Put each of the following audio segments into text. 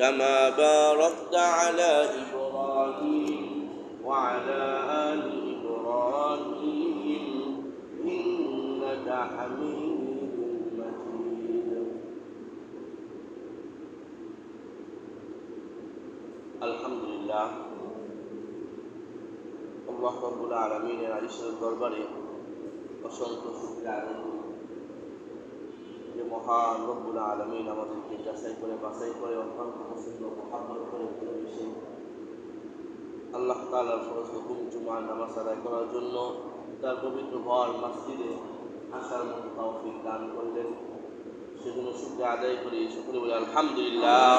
كما باركت على إبراهيم وعلى آل إبراهيم إنك حميد مجيد. الحمد لله الله رب العالمين يعيش الضربة وصلت وشكر على মহান রব্বুল আলমিন আমাদেরকে যাচাই করে, বাছাই করে, অত্যন্ত পছন্দ মহাব্বত করে ভালোবেসে আল্লাহ তালার ফরজ হুকুম জুমার নামাজ আদায় করার জন্য তার পবিত্র ঘর মসজিদে আসার মতো তৌফিক দান করলেন। সেজন্য শুক্রিয়া আদায় করি। শুক্র বলে, আলহামদুলিল্লাহ।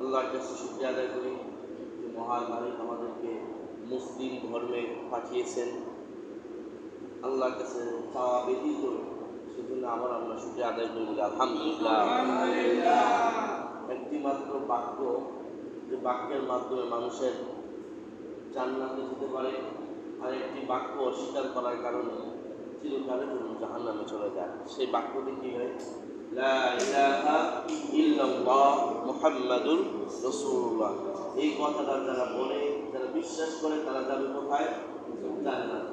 আল্লাহর কাছে শুক্রিয়া আদায় করি মহান মালিক আমাদেরকে মুসলিম ধর্মে পাঠিয়েছেন। আল্লাহর কাছে চাওয়া সেজন্য আবার আমরা শুক্রিয়া আদায় করি আলহামদুলিল্লাহ। একটি মাত্র বাক্য, যে বাক্যের মাধ্যমে মানুষের জান্নাতে যেতে পারে, আর একটি বাক্য অস্বীকার করার কারণে চিরকালের জন্য জাহান নামে চলে যায়। সেই বাক্যটি কি হয় মুহাম্মাদুর রাসূলুল্লাহ। এই কথাটা যারা বলে বিশ্বাস করে তারা যাবে কোথায় জান্নাত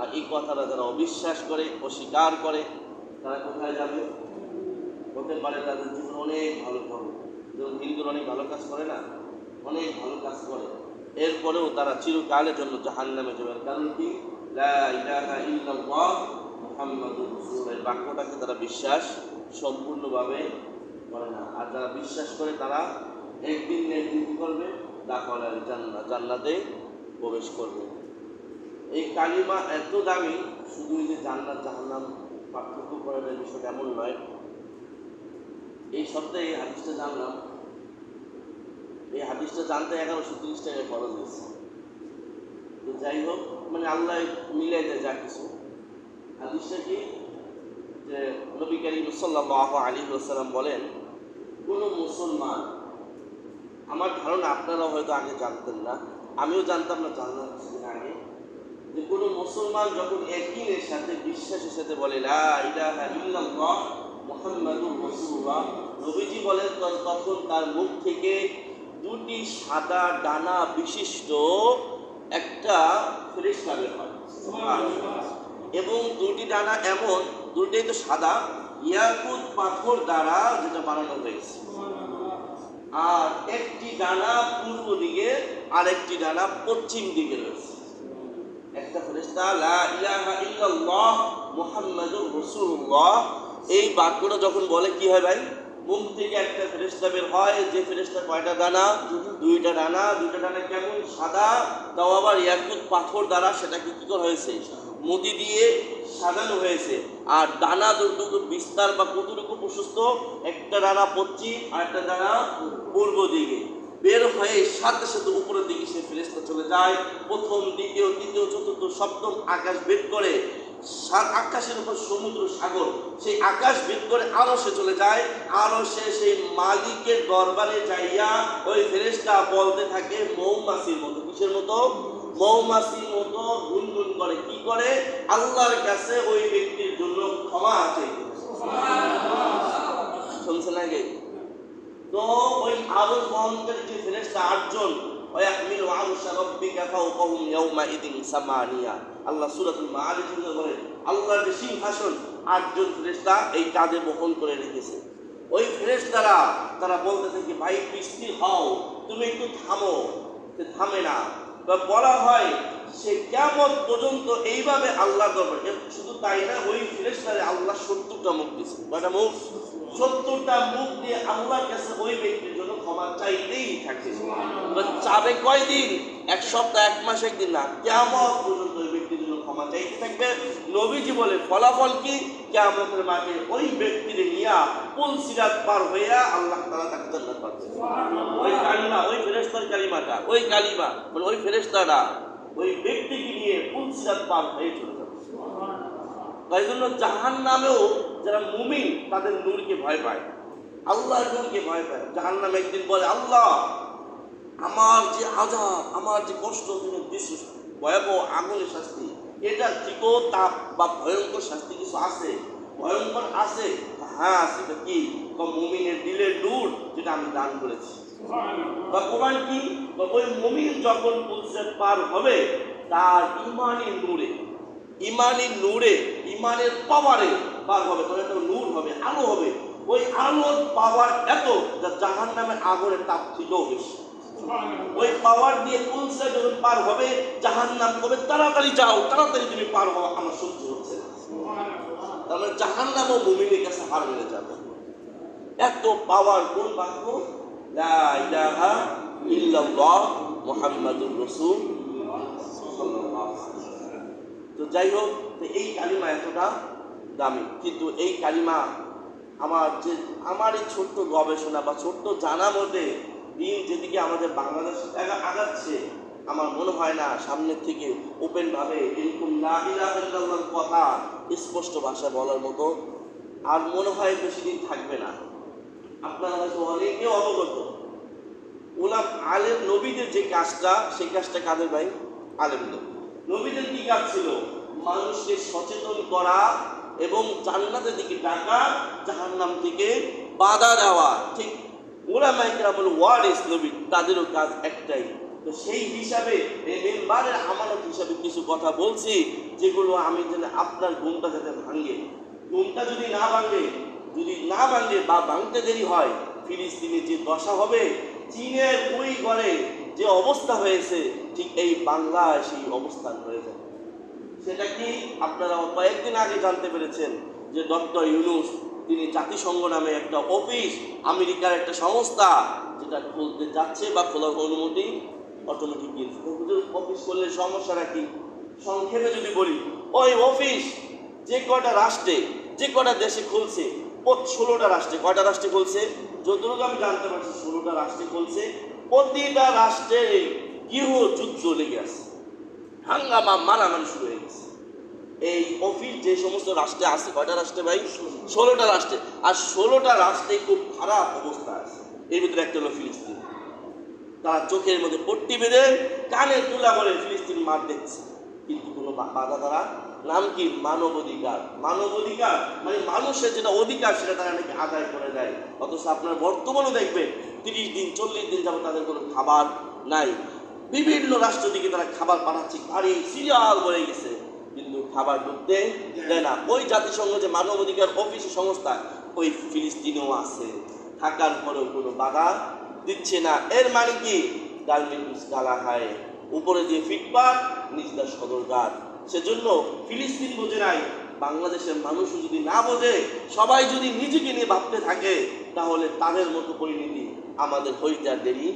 আর এই কথাটা যারা অবিশ্বাস করে, অস্বীকার করে, তারা কোথায় যাবে? হতে পারে তাদের জীবন অনেক ভালো করবে যেমন হিন্দুরা অনেক ভালো কাজ করে না? অনেক ভালো কাজ করে। এরপরেও তারা চিরকালের জন্য জাহান নামে যাবেন কারণ কি? এই বাক্যটাকে তারা বিশ্বাস সম্পূর্ণভাবে করে না। আর যারা বিশ্বাস করে তারা একদিন না একদিন করবে? দাখলাল জান্নাত জান্নাতে প্রবেশ করবে। এই কালিমা এত দামি, শুধু যে জান্নাত, জাহান্নাম পার্থক্য করে দেয় বিষয়টা এমন নয়। এই সপ্তাহে হাদিসটা জানলাম। এই হাদিসটা জানতে এগারোশো তিরিশ টাকা খরচ হয়েছে। তো যাই হোক মানে আল্লাহ মিলাই দেয় যা কিছু। হাদিসটা কি? যে নবী করিম সাল্লাহ আলী সাল্লাম বলেন, কোনো মুসলমান আমার ধারণা আপনারা হয়তো আগে জানতেন না। আমিও জানতাম না জানলাম আগে। যে কোনো মুসলমান যখন একদিনের সাথে বিশ্বাসের সাথে বলে নবীজি বলেন তখন তার মুখ থেকে দুটি সাদা ডানা বিশিষ্ট একটা ফেরেশতা বের এবং দুটি ডানা এমন, দুটোই তো সাদা। ইয়াকুত পাথর দ্বারা যেটা বানানো হয়েছে। আর একটি ডানা পূর্ব দিকে আর একটি ডানা পশ্চিম দিকে রয়েছে। একটা ফেরেশতা, লা ইলাহা ইল্লাল্লাহ মুহাম্মাদুর রাসূলুল্লাহ। এই বাক্যটা যখন বলে, কি হয় ভাই? মুখ থেকে একটা ফেরেশতা বের হয়, যে ফেরেশতা কয়টা দানা দুইটা ডানা। দুইটা ডানা কেমন? সাদা। তাও আবার ইয়াকুত পাথর দ্বারা সেটাকে কি করা হয়েছে? মুদি দিয়ে সাজানো হয়েছে। আর দানা দুটো বিস্তার বা কতটুকু প্রশস্ত। একটা ডানা পশ্চিম আর একটা ডানা পূর্ব দিকে। বের হয়ে সাথে সাথে উপরের দিকে সে ফেরেস্তা চলে যায়। প্রথম, দ্বিতীয়, তৃতীয়, চতুর্থ সপ্তম আকাশ ভেদ করে আকাশের উপর সমুদ্র, সাগর। সেই আকাশ ভেদ করে আরও সে চলে যায়। আরও সে সেই মালিকের দরবারে যাইয়া ওই ফেরেস্তা বলতে থাকে, মৌমাছির মতো। কিসের মতো? মৌমাছির মতো করে, কি করে? আল্লাহর কাছে ওই ব্যক্তির জন্য ক্ষমা আছে। শুনছেন আগে তো ওই আরশ বহনকারী যে ফেরেশতা আটজন, ওয়াহমিল আরশা রাব্বিকা ফাওকাহুম ইয়াওমাইদিন সামানিয়া। আল্লাহ সূরাতুল মাআরিজ এ বলেন আল্লাহর যে সিংহাসন, আটজন ফেরেশতা এই কাঁধে বহন করে রেখেছে। ওই ফেরেশতারা, তারা বলতে থাকে ভাই স্থির হও, তুমি একটু থামো। থামে না। বলা হয় সে কেমন পর্যন্ত এইভাবে আল্লাহ দরবার শুধু তাই না, ওই ফেরেশতারে আল্লাহ সত্তরটা মুখ দিচ্ছে কয়টা মুখ? সত্তরটা মুখ দিয়ে আল্লাহর কাছে ওই ব্যক্তির জন্য ক্ষমা চাইতেই থাকে। চাবে কয়দিন? এক সপ্তাহ, এক মাস, একদিন না। কেমন পর্যন্ত ওই ব্যক্তির জন্য ক্ষমা চাইতে থাকবে। নবীজি বলে, ফলাফল কি? কেমতের মাঠে ওই ব্যক্তির নিয়া পুল সিরাত পার হইয়া আল্লাহ তালা তাকে জান্নাত পাচ্ছে ওই কালিমা, ওই ফেরেস্তার কালিমাটা, ওই কালিমা মানে ওই ফেরেস্তাটা ওই ব্যক্তিকে নিয়ে পুল সিরাত পার হয়ে চলে যাবে। তাই জন্য জাহান নামেও যারা মুমিন তাদের নূরকে ভয় পায়। আল্লাহর নূরকে ভয় পায়। জাহান নামে একদিন বলে আল্লাহ আমার যে আজাব আমার যে কষ্ট তুমি দিচ্ছ ভয়াবহ আগুনের শাস্তি। এটা থেকেও তাপ বা ভয়ঙ্কর শাস্তি কিছু আছে? ভয়ঙ্কর আছে? হ্যাঁ আছে কি? মুমিনের দিলের নূর যেটা আমি দান করেছি। বা কি? ওই মুমিন যখন পুলসেট পার হবে, তার ইমানি নূরে ইমানি নূরে, ইমানের পাওয়ারে পার হবে। তখন একটা নূর হবে, আলো হবে। ওই আলোর পাওয়ার এত যা জাহান নামের আগুনের তাপ থেকেও বেশি। ওই পাওয়ার দিয়ে পুলসে যখন পার হবে জাহান নাম কবে? তাড়াতাড়ি যাও, তাড়াতাড়ি তুমি পার হওয়া আমার সহ্য হচ্ছে না। তাহলে জাহান নামও মুমিনের কাছে হার মেরে যাবে। এত পাওয়ার কোন বাক্য? লা ইলাহা ইল্লাল্লাহ মুহাম্মাদুর রাসূল তো যাই হোক এই কালিমা এতটা দামি। কিন্তু এই কালিমা আমার যে আমার এই ছোট্ট গবেষণা বা ছোট্ট জানা মতে দিন যেদিকে আমাদের বাংলাদেশ আগা- আগাচ্ছে, আমার মনে হয় না সামনের থেকে ওপেন ভাবে এরকম না কথা স্পষ্ট ভাষা বলার মতো আর মনে হয় বেশি দিন থাকবে না। আপনারা হয়তো অনেকে অবগত। ওনার আলেম নবীদের যে কাজটা, সেই কাজটা কাদের ভাই? আলেমদের নবীদের কি কাজ ছিল? মানুষকে সচেতন করা এবং জান্নাতের দিকে ডাকা, জাহান্নাম থেকে বাধা দেওয়া। ঠিক ওরা মাইকরা বলে ওয়ার্ড ইস নবী, তাদেরও কাজ একটাই। তো সেই হিসাবে, এই মেম্বারের আমানত হিসাবে কিছু কথা বলছি, যেগুলো আমি যেন আপনার ঘুমটা যাতে ভাঙে। ঘুমটা যদি না ভাঙে যদি না ভাঙে বা ভাঙতে দেরি হয় ফিলিস্তিনে যে দশা হবে, চীনের ওই ঘরে যে অবস্থা হয়েছে, ঠিক এই বাংলায় সেই অবস্থান হয়ে যাবে। সেটা কি আপনারা কয়েকদিন আগে জানতে পেরেছেন যে ডক্টর ইউনুস, তিনি জাতিসংঘ নামে একটা অফিস, আমেরিকার একটা সংস্থা, যেটা খুলতে যাচ্ছে বা খোলার অনুমতি অটোমেটিক অফিস করলে সমস্যাটা কি? সংক্ষেপে যদি বলি, ওই অফিস যে কয়টা রাষ্ট্রে, যে কয়টা দেশে খুলছে ষোলোটা রাষ্ট্রে, কয়টা রাষ্ট্রে খুলছে যতটুকু আমি জানতে পারছি, ষোলোটা রাষ্ট্রে খুলছে প্রতিটা রাষ্ট্রে গৃহ যুদ্ধ লেগে আছে। হাঙ্গামা, মারামারি শুরু হয়ে গেছে। এই অফিস যে সমস্ত রাষ্ট্রে আছে, কয়টা রাষ্ট্রে ভাই? ষোলোটা রাষ্ট্রে। আর ষোলোটা রাষ্ট্রে খুব খারাপ অবস্থা আছে। এর ভিতরে একটা হলো ফিলিস্তিন। তারা চোখের মধ্যে পট্টি বেঁধে, কানে তুলা করে ফিলিস্তিন মার দেখছে কিন্তু কোনো বাধা তারা নাম কি? মানব অধিকার মানব অধিকার মানে মানুষের যেটা অধিকার সেটা তারা নাকি আদায় করে দেয় অথচ আপনার বর্তমানও দেখবেন তিরিশ দিন, চল্লিশ দিন যাব তাদের কোনো খাবার নাই। বিভিন্ন রাষ্ট্র দিকে তারা খাবার পাঠাচ্ছে। গাড়ি সিরিয়াল হয়ে গেছে। কিন্তু খাবার ঢুকতে দেয় না। ওই জাতিসংঘ যে মানব অধিকার অফিস সংস্থা, ওই ফিলিস্তিনেও আছে। থাকার পরেও কোনো বাধা দিচ্ছে না। এর মানে কি? গার্মেন্টস গালা খায়। উপরে যে ফিটপাত নিজটা সদরঘাট। সেজন্য ফিলিস্তিন বোঝে নাই, বাংলাদেশের মানুষও যদি না বোঝে, সবাই যদি নিজেকে নিয়ে ভাবতে থাকে, তাহলে তাদের মতো পরিণতি আমাদের হইতে আর দেরি।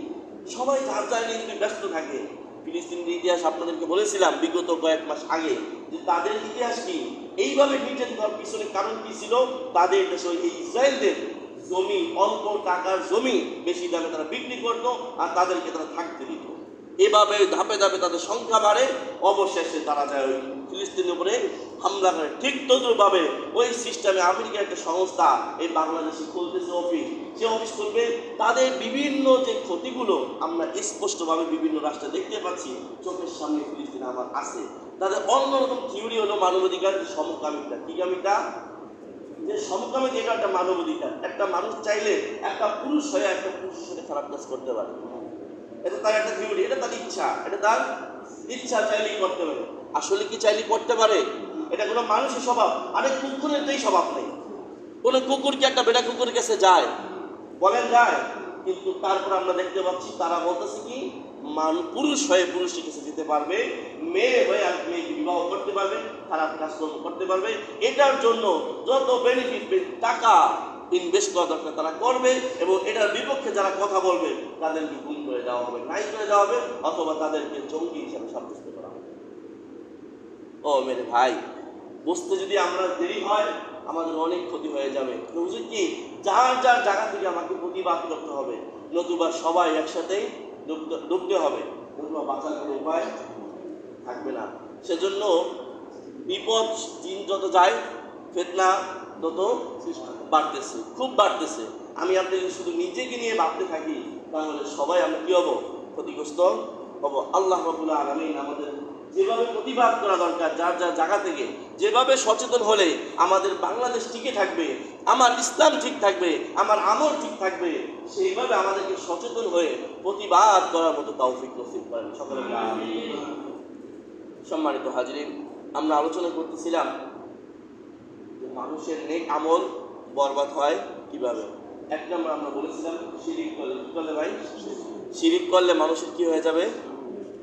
সবাই যার যার নিয়ে যদি ব্যস্ত থাকে, ফিলিস্তিনের ইতিহাস আপনাদেরকে বলেছিলাম বিগত কয়েক মাস আগে যে তাদের ইতিহাস কি? এইভাবে নির্যাতিত হওয়ার পিছনে কারণ কি ছিল? তাদের দেশে এই ইসরায়েলদের জমি, অল্প টাকার জমি বেশি দামে তারা বিক্রি করতো আর তাদেরকে তারা থাকতে দিত। এভাবে ধাপে ধাপে তাদের সংখ্যা বাড়ে। অবশেষে তারা যায় ওই ফিলিস্তিনের উপরে হামলা করে। ঠিক তদ্রুপভাবে ওই সিস্টেমে আমেরিকার একটা সংস্থা, এই বাংলাদেশে খুলতেছে অফিস সে অফিস খুলবে, তাদের বিভিন্ন যে ক্ষতিগুলো আমরা স্পষ্টভাবে বিভিন্ন রাষ্ট্রে দেখতে পাচ্ছি, চোখের সামনে ফিলিস্তিন আমার আছে। তাদের অন্যরকম থিওরি হলো মানবাধিকার যে সমকামিতা। কি কামিতা? যে সমকামিতা এটা একটা মানবাধিকার। একটা মানুষ চাইলে একটা পুরুষ হয়ে একটা পুরুষের সাথে খারাপ কাজ করতে পারে। এটা তার একটা থিওরি এটা তার ইচ্ছা, এটা তার ইচ্ছা চাইলেই করতে পারে। আসলে কি চাইলেই করতে পারে? এটা কোনো মানুষের স্বভাব, আরে কুকুরের তো স্বভাব নেই। কোনো কুকুর কি একটা বেটা কুকুরের কাছে যায়? বলেন যায়, কিন্তু তারপর আমরা দেখতে পাচ্ছি, তারা বলতেছে কি, মান, পুরুষ হয়ে পুরুষের কাছে যেতে পারবে, মেয়ে হয়ে আর মেয়েকে বিবাহ করতে পারবে খারাপ কাজকর্ম করতে পারবে। এটার জন্য যত বেনিফিট টাকা ইনভেস্ট করা দরকার তারা করবে এবং এটার বিপক্ষে যারা কথা বলবে, তাদেরকে গুম করে দেওয়া হবে নাই করে দেওয়া হবে অথবা তাদেরকে জঙ্গি হিসাবে সাব্যস্ত করা হবে। ও মেরে ভাই বুঝতে যদি আমরা দেরি হয়, আমাদের অনেক ক্ষতি হয়ে যাবে। বুঝলি কি? যার যার জায়গা থেকে আমাকে প্রতিবাদ করতে হবে, নতুবা সবাই একসাথেই ডুবতে হবে, নতুবা বাঁচার কোনো উপায় থাকবে না। সেজন্য বিপদ দিন যত যায়, ফেতনা তত বাড়তেছে, খুব বাড়তেছে। আমি আপনি শুধু নিজেকে নিয়ে ভাবতে থাকি, তাহলে সবাই আমরা কি হব? ক্ষতিগ্রস্ত হব। আল্লাহ রবুল্লা আলমিন আমাদের যেভাবে প্রতিবাদ করা দরকার, যার যার জায়গা থেকে, যেভাবে সচেতন হলে আমাদের বাংলাদেশ টিকে থাকবে, আমার ইসলাম ঠিক থাকবে, আমার আমল ঠিক থাকবে, সেইভাবে আমাদেরকে সচেতন হয়ে প্রতিবাদ করার মতো তৌফিক নসিব করেন। সকলে সম্মানিত হাজিরিন, আমরা আলোচনা করতেছিলাম মানুষের নেক আমল বরবাদ হয় কীভাবে? এক নম্বর আমরা বলেছিলাম, শিরিক করলে কি করলে ভাই? শিরিক করলে মানুষের কি হয়ে যাবে?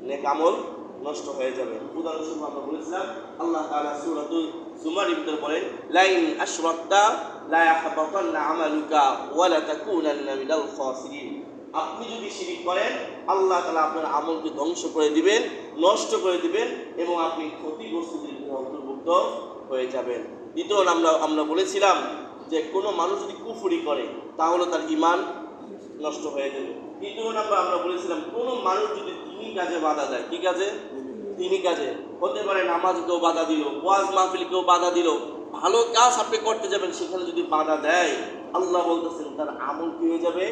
নেক আমল নষ্ট হয়ে যাবে। উদাহরণস্বরূপ আমরা বলেছিলাম, আল্লাহ তাআলা সূরাতুল জুমার ভিতরে বলেন, লাইন আশরাকতা লা ইয়াহবাতান্না আমালুকা ওয়া লা তাকুনান্না মিনাল খাসিরিন। আপনি যদি শিরিক করেন, আল্লাহ তাআলা আপনার আমলকে ধ্বংস করে দিবেন, নষ্ট করে দিবেন এবং আপনি ক্ষতিগ্রস্তদের অন্তর্ভুক্ত হয়ে যাবেন। দ্বিতীয় আমরা আমরা বলেছিলাম যে কোনো মানুষ যদি কুফুরি করে, তাহলে তার ইমান নষ্ট হয়ে যাবে। তৃতীয় নাম্বার আমরা বলেছিলাম, কোনো মানুষ যদি তিনি কাজে বাধা দেয়, কি কাজে? তিনি কাজে। হতে পারে নামাজ কেউ বাধা দিল, ওয়াজ মাহফিল কেউ বাধা দিল, ভালো কাজ আপনি করতে যাবেন, সেখানে যদি বাধা দেয়, আল্লাহ বলতেছেন, তার আমল কি হয়ে যাবে?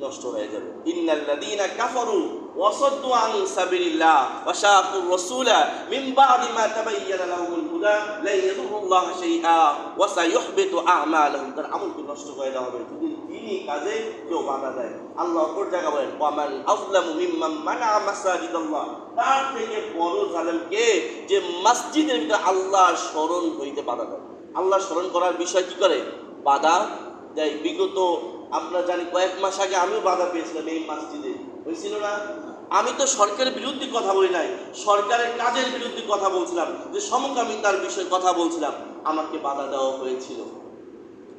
নষ্ট হয়ে যাবে। ইন্নাল্লাযীনা কাফারু ওয়াসাদ্দু আন সাবিলিল্লাহ ওয়া শাকুর রাসূলা মিন বাদি মা তাবাyyana লাহুমুল হুদা লা ইয়াদুরুল্লাহা শাইআ ওয়া সায়ুহবিতু আ'মালাহুম তার আমলকে নষ্ট করে দেওয়া হবে? যদি তিনি কাজে কেউ বাধা দেয়, আল্লাহ অপর জায়গা বলেন, ওয়ামান আযলামু মিম্মান মানা মাসাজিদাল্লাহ। তার থেকে বড় জালেম কে যে মসজিদের ভিতরে আল্লাহ স্মরণ হইতে বাধা দেয়। আল্লাহ স্মরণ করার বিষয় কি করে? বাধা দেয়। বিগত আমরা জানি কয়েক মাস আগে আমিও বাধা পেয়েছিলাম এই মসজিদে। হয়েছিল না? আমি তো সরকারের বিরুদ্ধে কথা বলি নাই, সরকারের কাজের বিরুদ্ধে কথা বলছিলাম, যে সমকামিতার বিষয়ে কথা বলছিলাম, আমাকে বাধা দেওয়া হয়েছিল।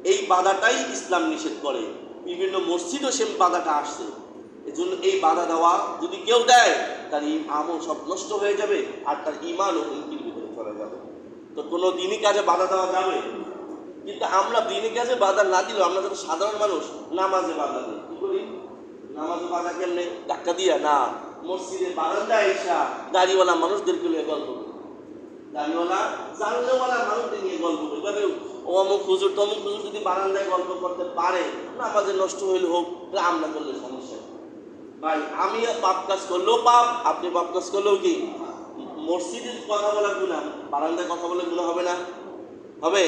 এই বাধাটাই ইসলাম নিষেধ করে, বিভিন্ন মসজিদও সে বাধাটা আসছে। এজন্য এই বাধা দেওয়া যদি কেউ দেয়, তার এই আমল সব নষ্ট হয়ে যাবে, আর তার ইমানও হুমকির ভিতরে চলে যাবে। তো কোনো দিনই কাজে বাধা দেওয়া যাবে কিন্তু আমরা দিনই কাজে বাধা না দিলেও আমরা যারা সাধারণ মানুষ, নামাজে বাধা দিই। নামাজে বাধা কেমনে ধাক্কা দিয়া না। মসজিদের বারান্দায় এসা দাড়িওয়ালা মানুষদেরকে নিয়ে গল্প করি দাড়িওয়ালা জানলেওয়ালা মানুষদের নিয়ে গল্প করি এভাবে অমুক হুজুর, তমুক হুজুর যদি বারান্দায় গল্প করতে পারে, নামাজে নষ্ট হইলে হোক না করলে সমস্যা ভাই, আমি পাপ কাজ করলেও পাপ, আপনি পাপ কাজ করলেও কি? মসজিদের কথা বলা গুণা, বারান্দায় কথা বলে গুণা হবে না? হবে?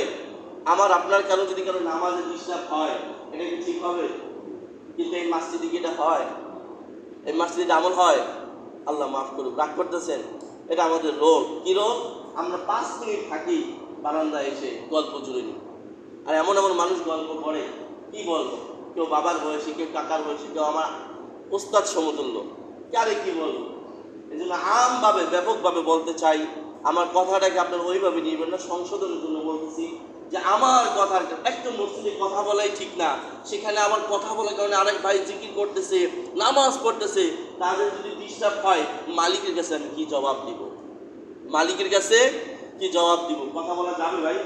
আমার, আপনার কারও যদি কারও নামাজে ডিস্টার্ব হয়, এটা কি ঠিক হবে? কিন্তু এই মাসজিদে কি এটা হয়? এই মাসজিদে আমল হয়? আল্লাহ মাফ করুক, রাগ করতেছেন। এটা আমাদের রোগ কি রোগ আমরা পাঁচ মিনিট থাকি, বারান্দায় এসে গল্প জুড়ে নিই। আর এমন এমন মানুষ গল্প করে, কি বলব? কেউ বাবার বয়সী, কেউ কাকার বয়সী, কেউ আমার ওস্তাদ সমতুল্য। কারে কি বলব? এই জন্য আমভাবে, ব্যাপকভাবে বলতে চাই। আমার কথাটাকে আপনারা ওইভাবে নিবেন না, সংশোধনের জন্য বলতেছি। যে আমার কথার একটা মসজিদে কথা বলাই ঠিক না। সেখানে আমার কথা বলার কারণে আরেক ভাই জিকির করতেছে, নামাজ পড়তেছে। তাদের যদি ডিস্টার্ব হয়, মালিকের কাছে আমি কি জবাব দিব? মালিকের কাছে কি জবাব দিব? কথা বলা যাবে ভাই।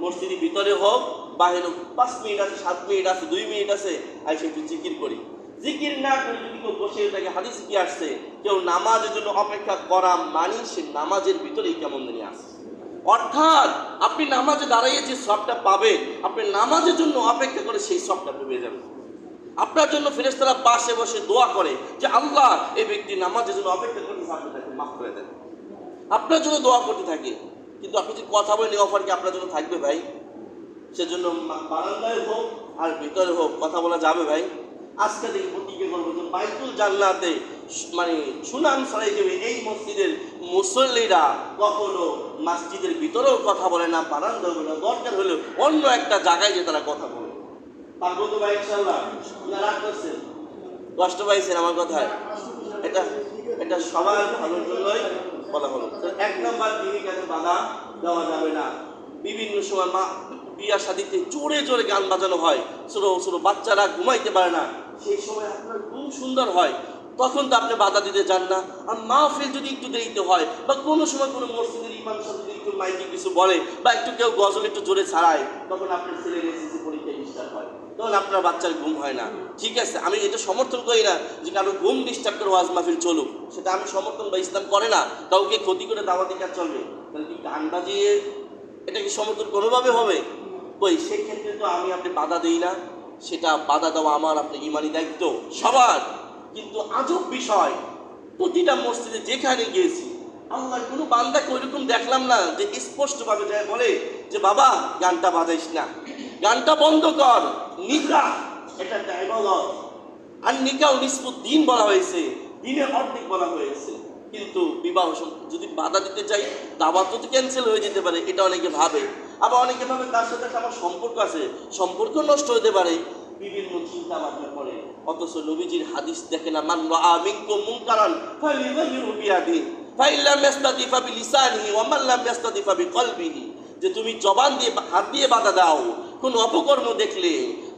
মসজিদের ভিতরে হোক, বাহিরে হোক, পাঁচ মিনিট আছে, সাত মিনিট আছে, দুই মিনিট আছে আর সে একটু জিকির করি। জিকির না করে যদি কেউ বসে তাকে হাদিস কি আসছে? কেউ নামাজের জন্য অপেক্ষা করা মানি সে নামাজের ভিতরেই কেমন জানি আসে অর্থাৎ আপনি নামাজে দাঁড়াইয়ে যে সবটা পাবেন, আপনি নামাজের জন্য অপেক্ষা করে সেই সবটা পেয়ে যাবেন আপনার জন্য ফেরেস্তারা পাশে বসে দোয়া করে যে আল্লাহ, এই ব্যক্তি নামাজের জন্য অপেক্ষা করে আপনি মাফ করে দেন। আপনার জন্য দোয়া করতে থাকে, কিন্তু আপনি যে কথা বলেন অফার কি আপনার জন্য থাকবে ভাই? সেজন্য বারান্দায় হোক আর ভিতরে হোক, কথা বলা যাবে ভাই। আজকে দেখি প্রতিজ্ঞা করব যে বাইতুল জান্নাতে মানে সুনাম ছড়াই দেবে এই মসজিদের মুসল্লিরা কখনো মসজিদের ভিতরেও কথা বলে না বারান্দা না, দরকার হলেও অন্য একটা জায়গায় যে তারা কথা বলে। পারব ভাই ইনশাল্লাহ রাগ করছেন? কষ্ট পাইছেন আমার কথায়? এটা এটা সবার ভালোর জন্যই বলা হলো। এক নম্বর দিনই কাছে বাধা দেওয়া যাবে না। বিভিন্ন সময় মা বিয়া শাদিতে জোরে জোরে গান বাজানো হয়। ছোটো ছোটো বাচ্চারা ঘুমাইতে পারে না। সেই সময় আপনার খুব সুন্দর হয়। তখন তো আপনি বাধা দিতে চান না। আর মাহফিল যদি একটু দেরিতে হয়, বা কোনো সময় কোনো মসজিদের ইমাম সাহেব যদি একটু মাইকে কিছু বলে, বা একটু কেউ গজল একটু জোরে ছাড়ায়, তখন আপনার ছেলে এসএসসি পরীক্ষায় ডিস্টার্ব হয়। তখন আপনার বাচ্চার ঘুম হয় না। ঠিক আছে, আমি এটা সমর্থন করি না যে কারও ঘুম ডিস্টার্ব করে ওয়াজ মাহফিল চলুক। সেটা আমি সমর্থন বা ইসলাম করে না। কাউকে ক্ষতি করে দাওয়াতি কাজ চলবে। তাহলে কি গান বাজিয়ে এটা কি সমর্থন কোনোভাবে হবে? ওই সেক্ষেত্রে তো আমি আপনি বাধা দিই না। সেটা বাধা দেওয়া আমার আপনি ইমানি দায়িত্ব। সবার। কিন্তু আজব বিষয়। প্রতিটা মসজিদে যেখানে গিয়েছি আল্লাহর কোনো বান্দাকে ওইরকম দেখলাম না যে স্পষ্টভাবে যায় বলে যে, বাবা, গানটা বাজাইস না। গানটা বন্ধ কর। নিকা এটা ইবাদত। আর নিকাও নিষ্পুত দিন বলা হয়েছে দিনের অর্ধেক বলা হয়েছে। কিন্তু বিবাহ যদি বাধা দিতে চাই, দাওয়াত তো ক্যান্সেল হয়ে যেতে পারে, এটা অনেকে ভাবে। আবার অনেকে ভাবে তার সাথে একটা আমার সম্পর্ক আছে। সম্পর্ক নষ্ট হতে পারে। বিভিন্ন চিন্তা ভাবনা করে। অথচ নবীজির হাদিস দেখে না, মান রাআ মিনকুম মুনকারান ফালিয়ুগিরু বিয়াদি ফাইল্লাম ইয়াস্তাতি ফাবিলিসানিহি ওয়া মান লাম ইয়াস্তাতি ফাবিকলবিহি যে তুমি জবান দিয়ে হাত দিয়ে বাধা দাও, কোনো অপকর্ম দেখলে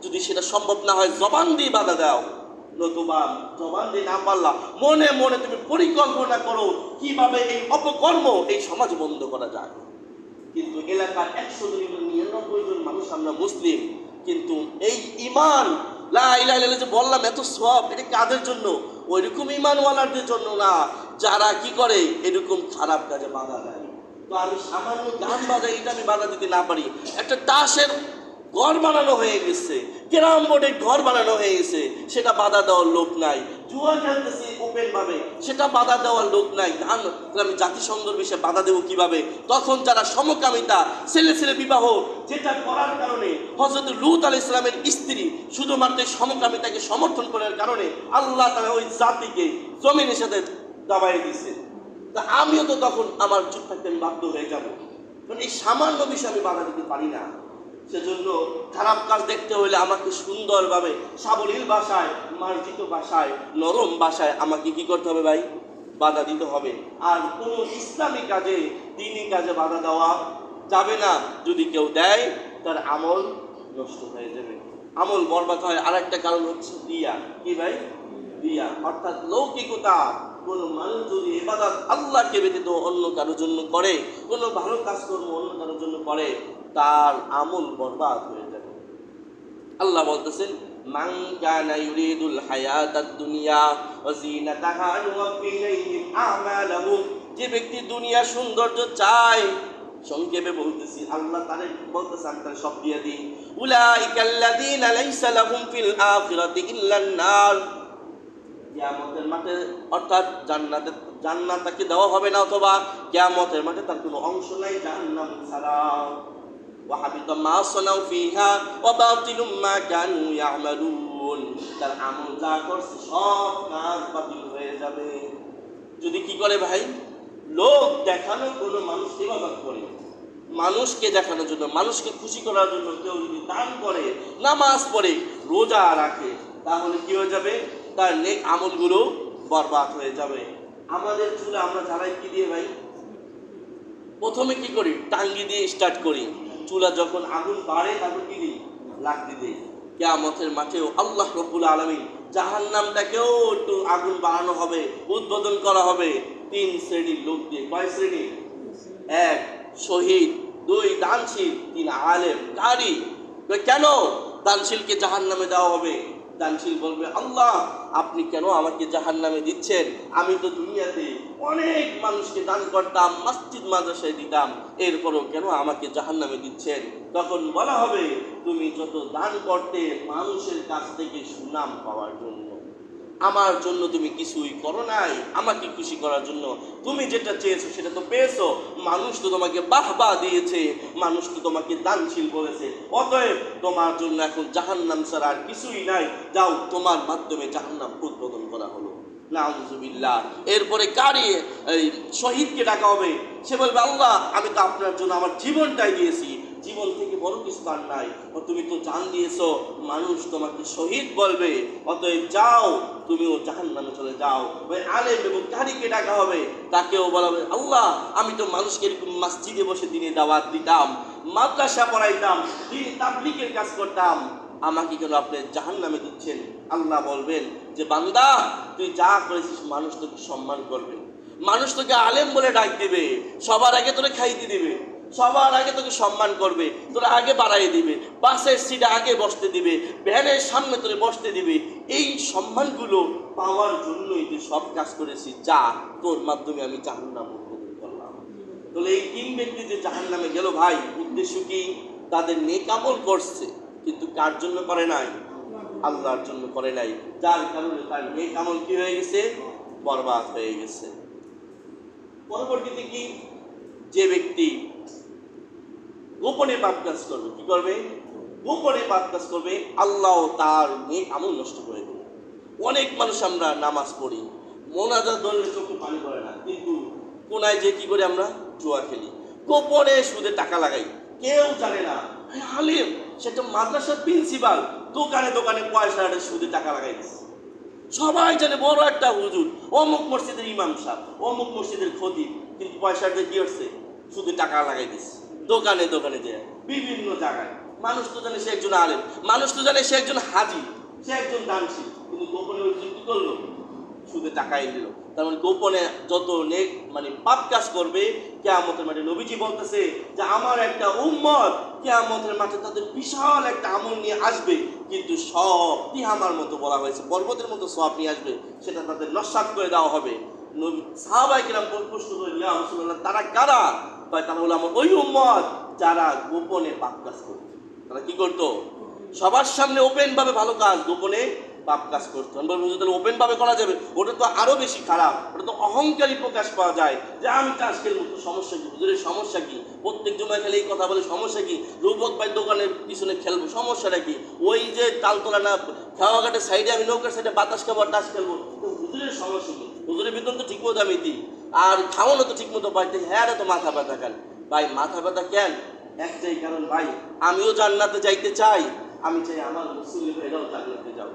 যদি সেটা সম্ভব না হয়, জবান দিয়ে বাধা দাও। নতুবা জবান দিয়ে না পারলা, মনে মনে তুমি পরিকল্পনা করো কীভাবে এই অপকর্ম এই সমাজ বন্ধ করা যায়। কিন্তু এলাকার একশো জন, নিরানব্বই জন মানুষ আমরা মুসলিম। কিন্তু এই ইমান যে বললাম, এত সব এটা কাদের জন্য? ওইরকম ইমানওয়ালাদের জন্য না। যারা কি করে? এরকম খারাপ কাজে বাধা দেয়। তো আমি সামান্য গান বাজাই এটা আমি বাধা দিতে না পারি। একটা তাসের ঘর বানানো হয়ে গেছে। ক্যারাম বোর্ডে ঘর বানানো হয়ে গেছে। সেটা বাধা দেওয়ার লোক নাই। জুয়া খেলতেছে ওপেন ভাবে সেটা বাধা দেওয়ার লোক নাই। তাহলে আমি জাতিসংঘের বিষয়ে বাধা দেবো কীভাবে? তখন যারা সমকামিতা, ছেলে ছেলে বিবাহ, যেটা করার কারণে হজরত লুত আল ইসলামের স্ত্রী শুধুমাত্র সমকামিতাকে সমর্থন করার কারণে আল্লাহ তারা ওই জাতিকে জমিনের সাথে দাবাই দিছে। তা আমিও তো তখন আমার চুপ থাকতে আমি বাধ্য হয়ে যাব। কারণ এই সামান্য বিষয় আমি বাধা দিতে পারি না। সেজন্য খারাপ কাজ দেখতে হলে আমাকে সুন্দরভাবে সাবলীল ভাষায়, মার্জিত ভাষায়, নরম ভাষায় আমাকে কি করতে হবে ভাই? বাধা দিতে হবে। আর কোনো ইসলামী কাজে, দিনই কাজে বাধা দেওয়া যাবে না। যদি কেউ দেয়, তার আমল নষ্ট হয়ে যাবে। আমল বরবাদ হয়। আর একটা কারণ হচ্ছে দিয়া। কি ভাই? দিয়া। অর্থাৎ লৌকিকতা। কোন মানুষ যদি এবাদত আল্লাহকে ব্যতীত অন্য কারোর জন্য করে, কোনো ভালো কাজকর্ম অন্য কারোর জন্য করে, তার আমল বরবাদ হয়ে যাবে। আল্লাহ বলতেছেন দুনিয়া যে ব্যক্তি দুনিয়া সৌন্দর্য চায়, সংক্ষেপে বলতেছি, আল্লাহ তারে বলতেছে, আমি তারে সব দিয়ে দিই। উলাইকাল্লাযীনা ফিল আখিরাতি কিয়ামতের মাঠে অর্থাৎ জান্নাতে জান্নাত তাকে দেওয়া হবে না অথবা কিয়ামতের মাঠে তার কোনো অংশ নাই জাহান্নাম ছাড়া وحبط ما صنعوا فيها وباطل ما كانوا يعملون তার আমল যা করছে সব কাজ বাতিল হয়ে যাবে যদি কি করে ভাই লোক দেখানো কোনো মানুষ ইবাদত করে মানুষকে দেখানোর জন্য মানুষকে খুশি করার জন্য কেউ যদি দান করে নামাজ পড়ে রোজা রাখে তাহলে কি হয়ে যাবে তার নেক আমলগুলো বরবাদ হয়ে যাবে। আমাদের চুলে আমরা জ্বালাই কি দিয়ে ভাই? প্রথমে কি করি? টাঙ্গি দিয়ে স্টার্ট করি। চুলা যখন আগুন বাড়ে, তারপর কি দিই? লাকড়ি দিই। কেয়ামতের মাঠেও আল্লাহ রব্বুল আলমী জাহান নামটাকেও একটু আগুন বাড়ানো হবে, উদ্বোধন করা হবে। তিন শ্রেণির লোক দিয়ে। কয় শ্রেণি? এক, শহীদ, দুই, দানশীল, তিন, আলেম। কারি? কেন? দানশীলকে জাহান নামে দেওয়া হবে। দানশীল বলবে, আল্লাহ, আপনি কেন আমাকে জাহান নামে দিচ্ছেন? আমি তো দুনিয়াতে অনেক মানুষকে দান করতাম, মসজিদ, মাদ্রাসায় দিতাম। এরপরও কেন আমাকে জাহান নামে দিচ্ছেন? তখন বলা হবে, তুমি যত দান করতে মানুষের কাছ থেকে সুনাম পাওয়ার জন্য। আমার জন্য তুমি কিছুই করো নাই, আমাকে খুশি করার জন্য তুমি যেটা চেয়েছো সেটা তো পেয়েছ। মানুষ তো তোমাকে বাহবা দিয়েছে, মানুষ তো তোমাকে দানশীল বলেছে। অতএব তোমার জন্য এখন জাহান্নাম ছাড়া আর কিছুই নাই। যাও, তোমার মাধ্যমে জাহান্নাম উদ্বোধন করা হলো। নাউজুবিল্লাহ। এরপরে কারি, এই শহীদকে ডাকা হবে। সে বলবে, আল্লাহ, আমি তো আপনার জন্য আমার জীবনটাই দিয়েছি। জীবন থেকে বড় কিছু তার নাই। ও তুমি তো জান দিয়েছ, মানুষ তোমাকে শহীদ বলবে। অতএব যাও, তুমিও জাহান নামে চলে যাও। ওই আলেম এবং কারিকে ডাকা হবে। তাকেও বলা হবে, আল্লাহ, আমি তো মানুষকে এরকম মসজিদে বসে দিনে দাওয়াত দিতাম, মাদ্রাসা পড়াইতাম, দিন তাবলিকের কাজ করতাম। আমাকে কেন আপনি জাহান নামে দিচ্ছেন? আল্লাহ বলবেন যে, বান্দা, তুই যা করেছিস, মানুষ তোকে সম্মান করবে। মানুষ তোকে আলেম বলে ডাক দিবে। সবার আগে তোরে খাইতে দিবে। সবার আগে তোকে সম্মান করবে, তোরা আগে বাড়াই দিবে, বাসের সিটে আগে বসতে দিবে ভ্যানের সামনে তোরে বসতে দিবে। এই সম্মানগুলো পাওয়ার জন্যই তুই সব কাজ করেছিস, যা তোর মাধ্যমে আমি জাহান্নাম করলাম। তাহলে এই তিন ব্যক্তি যে জাহান নামে গেল ভাই, উদ্দেশ্য কি? তাদের নেকামল করছে, কিন্তু কার জন্য করে নাই? আল্লাহর জন্য করে নাই। যার কারণে তার নেকামল কি হয়ে গেছে? বরবাদ হয়ে গেছে। পরবর্তীতে কি? যে ব্যক্তি গোপনে পাপ কাজ করবে, কি করবে? গোপনে পাপ কাজ করবে, আল্লাহ তার নেক আমল নষ্ট করে দেবে। অনেক মানুষ আমরা নামাজ পড়ি, মোনাজাত ধরলে চোখে পানি পড়ে না, কিন্তু কোনায় যে কি করে আমরা? জুয়া খেলি। গোপনে সুদে টাকা লাগাই, কেউ জানে না। আলিম সেটা মাদ্রাসার প্রিন্সিপাল দোকানে দোকানে পয়সা আটে সুদে টাকা লাগাই সবাই জানে বড় একটা হুজুর, অমুক মসজিদের ইমাম সাহেব, অমুক মসজিদের খতিব, কিন্তু পয়সাটা কি হচ্ছে শুধু টাকা লাগাই দিচ্ছে দোকানে দোকানে যে বিভিন্ন জায়গায়। মানুষ তো জানে সে একজন আলেম। মানুষ তো জানে সে একজন হাজি। সে একজন দানশী কিন্তু গোপনে কি করল? শুধু টাকাই দিল। তার মানে গোপনে যত নেক মানে পাপ কাজ করবে, কেয়ামতের মাঠে নবীজি বলতেছে যে, আমার একটা উম্মত কেয়ামতের মাঠে তাদের বিশাল একটা আমল নিয়ে আসবে। কিন্তু সব তিহামার মতো বলা হয়েছে। পর্বতের মতো সব নিয়ে আসবে। সেটা তাদের নস্বাত করে দেওয়া হবে। নবী সাহাবাই কিরাম প্রশ্ন করে ইয়া রাসূলুল্লাহ, তারা কারা? হলো আমার ওই উম্মত যারা গোপনে পাপ কাজ করতো, তারা কি করতো? সবার সামনে ওপেন ভাবে ভালো কাজ গোপনে পাপ কাজ করতো। আমি বলব তাহলে ওপেন ভাবে করা যাবে? ওটা তো আরও বেশি খারাপ, ওটা তো অহংকারী প্রকাশ পাওয়া যায় যে আমি কাজ খেলব তো সমস্যা কি? হুজুরের সমস্যা কি? প্রত্যেক জমায় খেলে এই কথা বলে সমস্যা কি? রূপক ভাই দোকানের পিছনে খেলব, সমস্যাটা কি? ওই যে তালতলা না, খাওয়াঘাটের সাইডে আমি নৌকার সাইডে বাতাস খাব আর টাচ খেলব। হুজুরের সমস্যা কি? হুজুরের বেতন তো ঠিক মতো আমি দিই। আর খাওয়ানো তো ঠিক মতো পাইতে হ্যাঁ তো মাথা ব্যথা কেন? ভাই, মাথা ব্যথা কেন? একটাই কারণ ভাই, আমিও জান্নাতে যাইতে চাই। আমি চাই আমার মুসলিম ভাইরাও জান্নাতে যাও।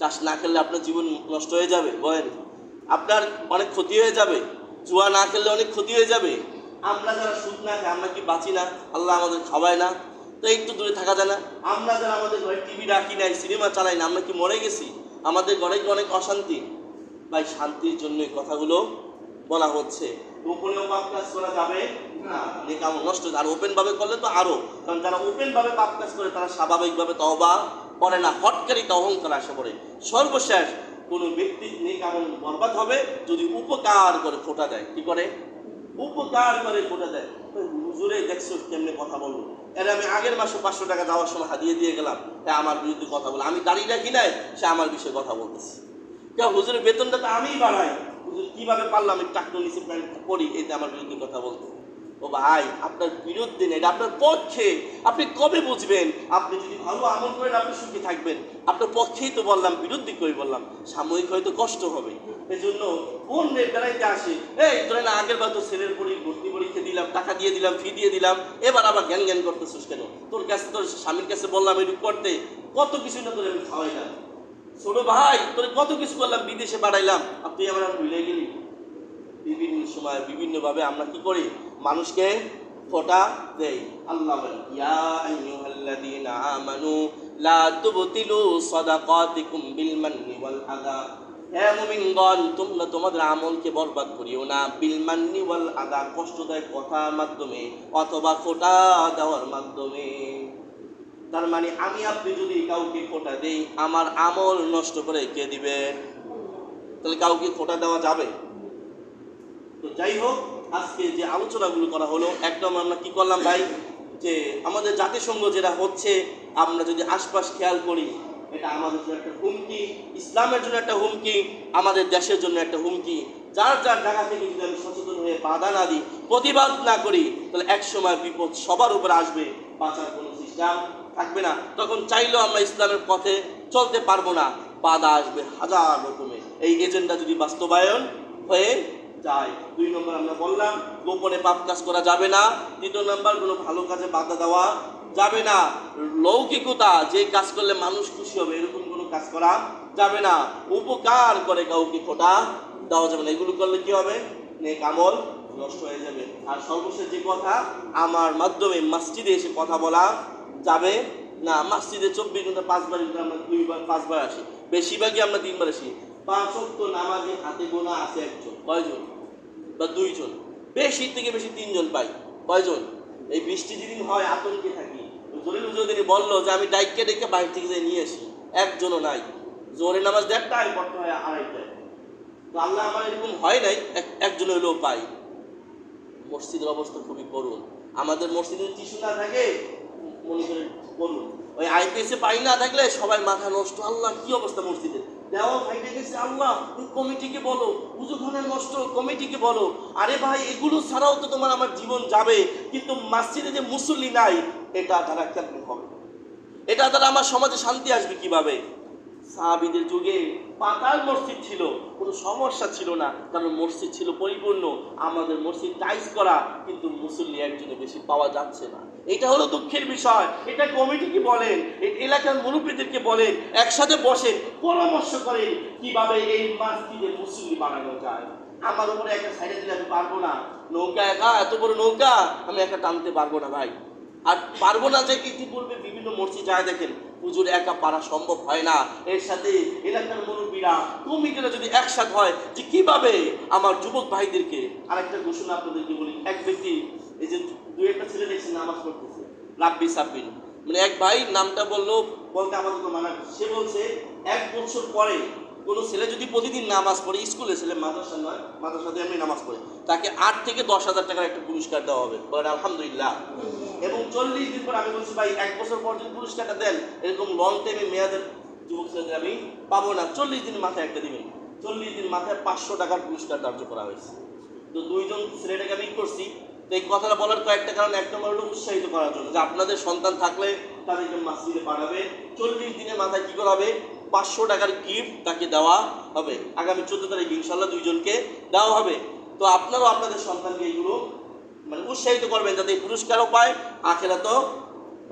চাষ না খেললে আপনার জীবন নষ্ট হয়ে যাবে, বলেন। আপনার অনেক ক্ষতি হয়ে যাবে। জুয়া না খেললে অনেক ক্ষতি হয়ে যাবে। আমরা যারা সুদ না খাই, আমরা কি বাঁচি না? আল্লাহ আমাদের খাওয়ায় না। তো একটু দূরে থাকা যায় না। আমরা যারা আমাদের ঘরে টিভি রাখি নাই, সিনেমা চালাই না, আমরা কি মরে গেছি? আমাদের ঘরে অনেক অশান্তি? ভাই, শান্তির জন্য এই কথাগুলো বলা হচ্ছে। গোপনেও পাপ কাজ করা যাবে না। নেকাম নষ্ট। আর ওপেন ভাবে করলে তো আরও। কারণ যারা ওপেন ভাবে পাপ কাজ করে, তারা স্বাভাবিকভাবে তওবা করে না। হটকারিতে অহংকার আসে পড়ে সর্বশেষ, কোনো ব্যক্তি নেকামল বরবাদ হবে যদি উপকার করে ফোটা দেয়। কি করে? উপকার করে ফোটা দেয়। হুজুরে দেখছ কেমনে কথা বলব? এর আমি আগের মাসে পাঁচশো টাকা যাওয়ার সময় হাতিয়ে দিয়ে গেলাম। হ্যাঁ আমার বিরুদ্ধে কথা বলে। আমি দাঁড়িয়ে রাখি সে আমার বিষয়ে কথা বলতেছে। কেন হুজুরের বেতনটা তো আমিই বাড়াই। হুজুর কীভাবে পারলাম আমি টাকনো নিচে পরি এতে আমার বিরুদ্ধে কথা বলতে? ও ভাই, আপনার বিরুদ্ধে নেই আপনার পক্ষে। আপনি কবে বুঝবেন? আপনি যদি ভালো আমল করেন, আপনি সুখী থাকবেন। আপনার পক্ষেই তো বললাম, বিরুদ্ধে করে বললাম। সাময়িক হয়তো কষ্ট হবে। এই জন্য কোন রেট বেড়াইতে আসে? এই, ধরে না, আগের বার তো ছেলের পরীক্ষা ভর্তি পরীক্ষা দিলাম, টাকা দিয়ে দিলাম ফি দিয়ে দিলাম। এবার আবার জ্ঞান জ্ঞান করতেছিস কেন? তোর কাছে, তোর স্বামীর কাছে বললাম এটুকু করতে। কত কিছু না তোর আমি খাওয়াই না ছোট ভাই, তোর কত কিছু করলাম, বিদেশে বাড়াইলাম আর তুই আমার ভুলে গেলি? বিভিন্ন সময় বিভিন্ন ভাবে আমরা কি করি? মানুষকে ফোটা দেই। আল্লাহ আমানু লা তুবতিলু সাদাকাতিকুম বিল মান্নি ওয়াল আযা হে মুমিনগণ, তোমরা তোমাদের আমলকে বরবাদ করিও না। বিল মান্নি ওয়াল আযা কষ্টদায়ক কথার মাধ্যমে অথবা ফোটা দেওয়ার মাধ্যমে। তার মানে আমি আপনি যদি কাউকে ফোটা দেই, আমার আমল নষ্ট করে কে দিবে? তাহলে কাউকে ফোটা দেওয়া যাবে? তো যাই হোক, আজকে যে আলোচনাগুলো করা হলো, একদম আমরা কি করলাম ভাই? যে আমাদের জাতিসংঘ যেটা হচ্ছে, আমরা যদি আশপাশ খেয়াল করি, এটা আমাদের জন্য একটা হুমকি, ইসলামের জন্য একটা হুমকি, আমাদের দেশের জন্য একটা হুমকি। যার যার জায়গা থেকে যদি আমি সচেতন হয়ে বাধা না দিই, প্রতিবাদ না করি, তাহলে এক সময় বিপদ সবার উপর আসবে, বাঁচার কোনো সিস্টেম থাকবে না। তখন চাইলেও আমরা ইসলামের পথে চলতে পারব না। বাধা আসবে হাজার রকমের। এই এজেন্ডা যদি বাস্তবায়ন হয়ে যায়, দুই নম্বর আমরা বললাম, গোপনে পাপ কাজ করা যাবে না। তৃতীয় নম্বর, কোনো ভালো কাজে বাধা দেওয়া যাবে না। লৌকিকতা, যে কাজ করলে মানুষ খুশি হবে, এরকম কোনো কাজ করা যাবে না। উপকার করে কাউকে খোটা দেওয়া যাবে না। এগুলো করলে কি হবে? নেক আমল নষ্ট হয়ে যাবে। আর সর্বশেষ যে কথা, আমার মাধ্যমে মসজিদে এসে কথা বলা যাবে? না, মসজিদে চব্বিশ ঘণ্টা পাঁচবার আমরা দুইবার, পাঁচবার আসি। বেশিরভাগই আমরা তিনবার আসি। পাঁচ অক্ট নামাজে হাতে গোনা আছে একজন। কয়জন? বা দুইজন। বেশি থেকে বেশি তিনজন পাই। কয়জন? এই বৃষ্টি যেদিন হয়, আতঙ্কে থাকি। জলিল যদি বলল যে, আমি ডাইককে ডেকে বাইরে থেকে যে নিয়ে আসি। একজনও নাই। জোরে নামাজ দেড়টায় পড়তে হয় আড়াইটায়। তো আল্লাহ আমার এরকম হয় নাই, এক- একজন হলেও পাই। মসজিদের অবস্থা খুবই করুন আমাদের মসজিদে টিস্যু না থাকে মনে করে করুন ওই আইপিএসে পাই না থাকলে সবাই মাথা নষ্ট। আল্লাহ, কি অবস্থা মসজিদের দেওয়া ফাইটে গেছে আল্লাহ কমিটিকে বলো, উজুখানা নষ্ট, কমিটিকে বলো। আরে ভাই, এগুলো ছাড়াও তো তোমার আমার জীবন যাবে, কিন্তু মসজিদে যে মুসল্লি নাই, এটা দ্বারা কেমন হবে। এটা দ্বারা আমার সমাজে শান্তি আসবে কীভাবে? সাহাবিদের যুগে পাতাল মসজিদ ছিল, কোনো সমস্যা ছিল না, কারণ মসজিদ ছিল পরিপূর্ণ। আমাদের মসজিদ টাইস করা, কিন্তু মুসল্লি একজনে বেশি পাওয়া যাচ্ছে না। এটা হলো দুঃখের বিষয়। এটা কমিটিকে বলেন এই এলাকার মুরব্বীদেরকে বলেন একসাথে বসেন পরামর্শ করেন কীভাবে এই মসজিদে মুসল্লি বানানো যায়। আমার উপরে একটা সাইডে দিলে আমি পারব না। নৌকা একা, এত বড় নৌকা, আমি একা টানতে পারব না ভাই। আর পারব না যে ইতিপূর্বে বিভিন্ন মসজিদ যায় দেখেন পুজোর একা পারা সম্ভব হয় না। এর সাথে এলাকার মুরব্বীরা, কমিটিরা যদি একসাথ হয়, যে কীভাবে আমার যুবক ভাইদেরকে, আরেকটা ঘোষণা আপনাদেরকে বলি, এক ব্যক্তি এই যে দু একটা ছেলে দেখছি নামাজ পড়তেছে, রাব্বি সাব্বিন মানে এক ভাই নামটা বলল বলতে আমাদের তো মানা সে বলছে, এক বছর পরে কোনো ছেলে যদি প্রতিদিন নামাজ পড়ে, স্কুলে ছেলে মাদ্রাসা নয় মাদ্রাসাতে আমি নামাজ পড়ে, তাকে আট থেকে দশ হাজার টাকার একটা পুরস্কার দেওয়া হবে। বলেন, আলহামদুলিল্লাহ। এবং চল্লিশ দিন পর আমি বলছি, ভাই, এক বছর পর যদি পুরস্কারটা দেন, এরকম লং টাইমে মেয়াদের যুবক ছেলেদের আমি পাবো না। চল্লিশ দিন মাথায় একটা দিবেন। চল্লিশ দিন মাথায় পাঁচশো টাকার পুরস্কার ধার্য করা হয়েছে। তো দুইজন ছেলেটাকে আমি করছি তো এই কথাটা বলার কয়েকটা কারণ। এক নম্বর হলো উৎসাহিত করার জন্য, যে আপনাদের সন্তান থাকলে তাদেরকে মাসজিদে পাঠাবে, চল্লিশ দিনের মাথায় কি করা হবে? পাঁচশো টাকার গিফট তাকে দেওয়া হবে। আগামী চোদ্দ তারিখ ইনশাল্লাহ দুইজনকে দেওয়া হবে। তো আপনারাও আপনাদের সন্তানকে এইগুলো মানে উৎসাহিত করবেন যাতে পুরস্কারও পায়, আখেরাতও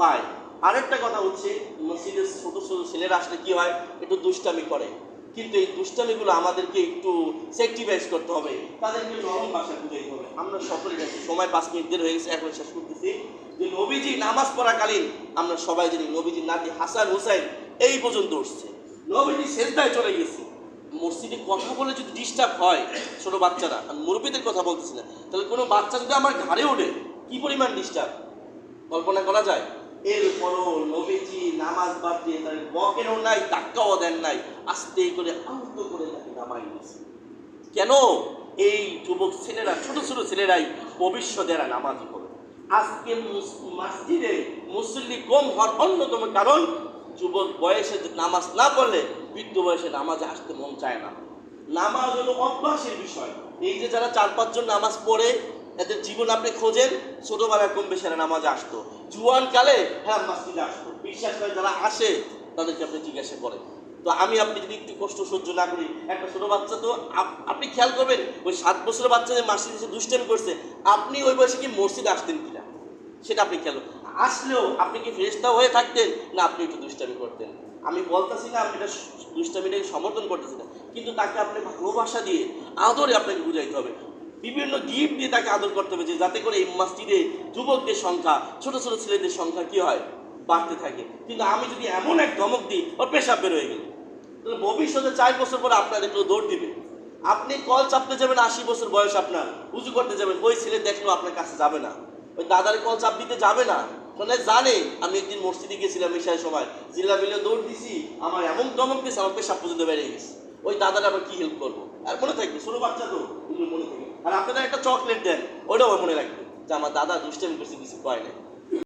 পায়। আরেকটা কথা হচ্ছে, মসজিদের ছোট ছোট ছেলেরা আসলে কি হয়? একটু দুষ্টামি করে। কিন্তু এই দুষ্টামিগুলো আমাদেরকে একটু সেক্টিভাইজ করতে হবে। তাদেরকে নরম ভাষা বুঝাইতে হবে। আমরা সকলে জানি, সময় পাঁচ মিনিট দেরি হয়ে গেছে, এখন শেষ করতেছি। যে নবীজি নামাজ পড়াকালীন, আমরা সবাই জানি নবীজির নাতি হাসান হুসাইন এই পর্যন্ত উঠছে। নবীজি শেষদায় চলে গেছে। মসজিদে কথা বলে যদি ডিস্টার্ব হয় ছোট বাচ্চারা আমি মুরব্বীদের কথা বলতেছি না, তাহলে কোনো বাচ্চা যদি আমার ঘাড়ে ওঠে, কি পরিমাণ ডিস্টার্ব কল্পনা করা যায়? এরপরও নবীজি নামাজ বাদ দিয়ে তার বকেরও নাই, ধাক্কাও দেন নাই, আস্তে করে আহত করে তাকে নামাই দিয়েছে কেন? এই যুবক ছেলেরা, ছোট ছোট ছেলেরাই ভবিষ্যতেরা নামাজি হবে আজকে মুস- মসজিদে মুসল্লি কম হওয়ার অন্যতম কারণ, যুবক বয়সে নামাজ না পড়লে বৃদ্ধ বয়সে নামাজে আসতে মন চায় না। নামাজ হলো অভ্যাসের বিষয়। এই যে যারা চার পাঁচজন নামাজ পড়ে, এদের জীবন আপনি খোঁজেন, ছোটবেলায় কম বেশি নামাজে আসতো। জুয়ান কালে হ্যাঁ মসজিদে আসতো বিশ্বাস করে যারা আসে, তাদেরকে আপনি জিজ্ঞাসা করেন। তো আমি আপনি যদি একটু কষ্ট সহ্য না করি, একটা ছোট বাচ্চা তো আপ- আপনি খেয়াল করবেন, ওই সাত বছরের বাচ্চা যে মসজিদে এসে দুষ্টামি করছে, আপনি ওই বয়সে কি মসজিদ আসতেন কিনা? সেটা আপনি খেয়াল আসলেও আপনি কি ফ্রেশটা হয়ে থাকতেন? না, আপনি একটু দুষ্টামি করতেন। আমি বলতেছি না, আমি এটা দুষ্টামিটাকে সমর্থন করতেছি না। কিন্তু তাকে আপনি ভালোবাসা দিয়ে আদরে আপনাকে বুঝাইতে হবে। বিভিন্ন গিফট দিয়ে তাকে আদর করতে হবে যে যাতে করে এই মসজিদে যুবকদের সংখ্যা, ছোট ছোট ছেলেদের সংখ্যা কি হয়, বাড়তে থাকে। কিন্তু আমি যদি এমন এক ধমক দিই, ওর পেশাব বের হয়ে গেল। তাহলে ভবিষ্যতে চার বছর পরে আপনার একটু দৌড় দিবে। আপনি কল চাপতে যাবেন, আশি বছর বয়স আপনার উঁচু করতে যাবেন, ওই ছেলে দেখল আপনার কাছে যাবে না। ওই দাদার কল চাপ দিতে যাবে না। মানে জানে, আমি একদিন মসজিদে গেছিলাম এসার সময়, জিল্লা বিলে দৌড় দিছি, আমার এমন দমক দিয়েছে আমার পেশাব পর্যন্ত বেড়ে গেছে। ওই দাদার আবার কি হেল্প করব? আর মনে থাকবে, ছোট বাচ্চা তো মনে থাকবে। আর আপনাদের একটা চকলেট দেন ওটাও মনে রাখবে যে আমার দাদা দুষ্টামি করছে, কিছু কয় নাই।